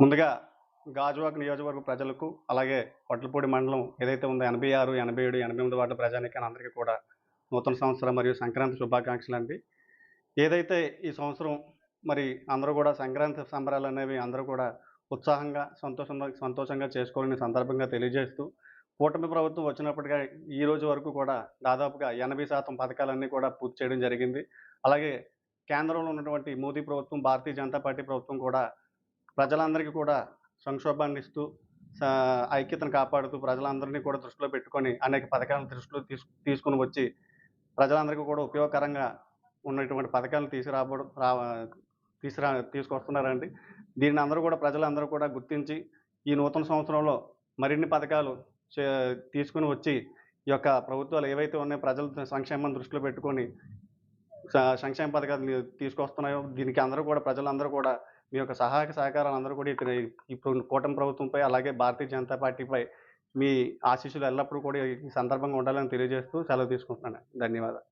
ముందుగా గాజువాక నియోజకవర్గ ప్రజలకు అలాగే వడ్లపూడి మండలం ఏదైతే ఉందో ఎనభై ఆరు ఎనభై ఏడు ఎనభై ఎనిమిది వార్డు ప్రజానికి అందరికీ కూడా నూతన సంవత్సరం మరియు సంక్రాంతి శుభాకాంక్షలు అండి. ఏదైతే ఈ సంవత్సరం మరి అందరూ కూడా సంక్రాంతి సంబరాలు అనేవి అందరూ కూడా ఉత్సాహంగా సంతోషంగా సంతోషంగా చేసుకోవాలని సందర్భంగా తెలియజేస్తూ కూటమి ప్రభుత్వం వచ్చినప్పటికీ ఈ రోజు వరకు కూడా దాదాపుగా ఎనభై శాతం పథకాలన్నీ కూడా పూర్తి చేయడం జరిగింది. అలాగే కేంద్రంలో ఉన్నటువంటి మోదీ ప్రభుత్వం భారతీయ జనతా పార్టీ ప్రభుత్వం కూడా ప్రజలందరికీ కూడా సంక్షోభాన్ని ఇస్తూ ఐక్యతను కాపాడుతూ ప్రజలందరినీ కూడా దృష్టిలో పెట్టుకొని అనేక పథకాలను దృష్టిలో తీసు తీసుకుని వచ్చి ప్రజలందరికీ కూడా ఉపయోగకరంగా ఉన్నటువంటి పథకాలను తీసుకురాబడు రా తీసుకురా తీసుకొస్తున్నారండి. దీన్ని అందరూ కూడా ప్రజలందరూ కూడా గుర్తించి ఈ నూతన సంవత్సరంలో మరిన్ని పథకాలు చే- తీసుకుని వచ్చి ఈ యొక్క ప్రభుత్వాలు ఏవైతే ఉన్నాయో ప్రజల సంక్షేమం దృష్టిలో పెట్టుకొని సంక్షేమ పథకాలు తీసుకొస్తున్నాయో దీనికి అందరూ కూడా ప్రజలందరూ కూడా మీ యొక్క సహాయక సహకారాలు అందరూ కూడా ఇక్కడ ఇప్పుడు కూటమి ప్రభుత్వంపై అలాగే భారతీయ జనతా పార్టీపై మీ ఆశీస్సులు ఎల్లప్పుడూ కూడా ఈ సందర్భంగా ఉండాలని తెలియజేస్తూ సెలవు తీసుకుంటున్నాను ధన్యవాదాలు.